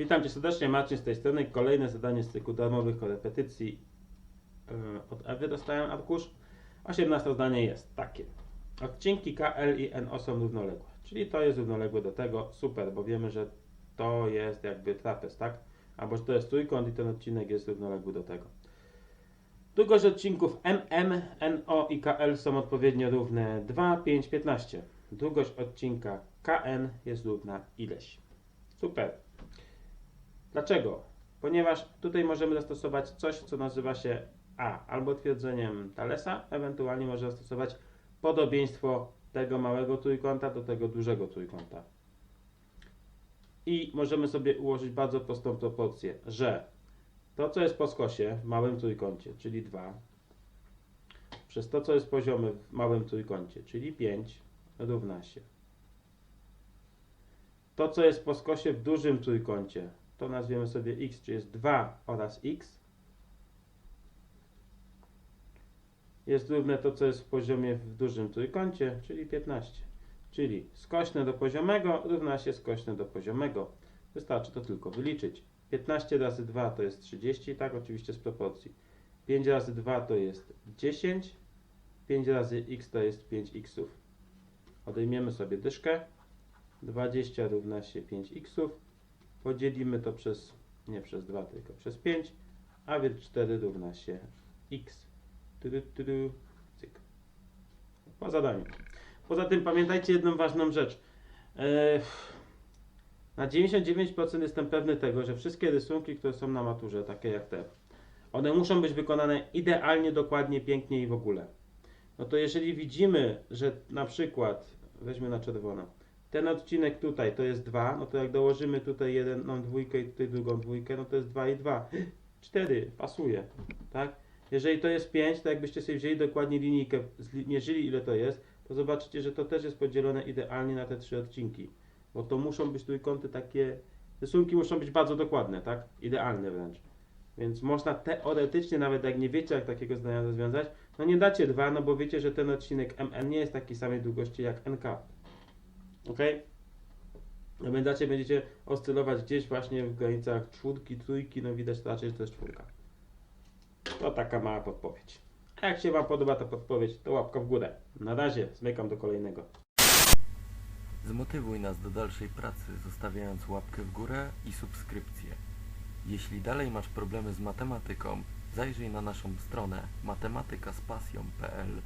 Witam Cię serdecznie, Marcin z tej strony. Kolejne zadanie z cyklu darmowych korepetycji yy, od Ewy dostałem arkusz. 18 zdanie jest takie. Odcinki KL i NO są równoległe, czyli to jest równoległe do tego. Super, bo wiemy, że to jest jakby trapez, tak? Albo że to jest trójkąt i ten odcinek jest równoległy do tego. Długość odcinków MM, NO i KL są odpowiednio równe 2, 5, 15. Długość odcinka KN jest równa ileś. Super. Dlaczego? Ponieważ tutaj możemy zastosować coś, co nazywa się A, albo twierdzeniem Thalesa, ewentualnie można zastosować podobieństwo tego małego trójkąta do tego dużego trójkąta. I możemy sobie ułożyć bardzo prostą proporcję, że to, co jest po skosie w małym trójkącie, czyli 2, przez to, co jest poziome w małym trójkącie, czyli 5, równa się. To, co jest po skosie w dużym trójkącie, to nazwiemy sobie x, czyli jest 2 oraz x. Jest równe to, co jest w poziomie w dużym trójkącie, czyli 15. Czyli skośne do poziomego równa się skośne do poziomego. Wystarczy to tylko wyliczyć. 15 razy 2 to jest 30, tak oczywiście z proporcji. 5 razy 2 to jest 10. 5 razy x to jest 5x. Odejmiemy sobie dyszkę. 20 równa się 5x. Podzielimy to przez, nie przez 2, tylko przez 5. A więc 4 równa się x. Tyru, tyru, cyk. Po zadaniu. Poza tym pamiętajcie jedną ważną rzecz. Eee, na 99% jestem pewny tego, że wszystkie rysunki, które są na maturze, takie jak te, one muszą być wykonane idealnie, dokładnie, pięknie i w ogóle. No to jeżeli widzimy, że na przykład, weźmy na czerwono, ten odcinek tutaj to jest 2, no to jak dołożymy tutaj jedną dwójkę i tutaj drugą dwójkę, no to jest 2 i 2. 4, pasuje, tak? Jeżeli to jest 5, to jakbyście sobie wzięli dokładnie linijkę, mierzyli ile to jest, to zobaczycie, że to też jest podzielone idealnie na te trzy odcinki. Bo to muszą być trójkąty takie, rysunki muszą być bardzo dokładne, tak? Idealne wręcz. Więc można teoretycznie, nawet jak nie wiecie, jak takiego zdania rozwiązać, no nie dacie 2, no bo wiecie, że ten odcinek MN nie jest takiej samej długości jak NK. Ok? Pamiętacie, będziecie oscylować gdzieś właśnie w granicach czwórki, trójki, no widać raczej, że to jest czwórka. To taka mała podpowiedź. A jak się Wam podoba ta podpowiedź, to łapka w górę. Na razie, zmykam do kolejnego. Zmotywuj nas do dalszej pracy, zostawiając łapkę w górę i subskrypcję. Jeśli dalej masz problemy z matematyką, zajrzyj na naszą stronę matematykaspasją.pl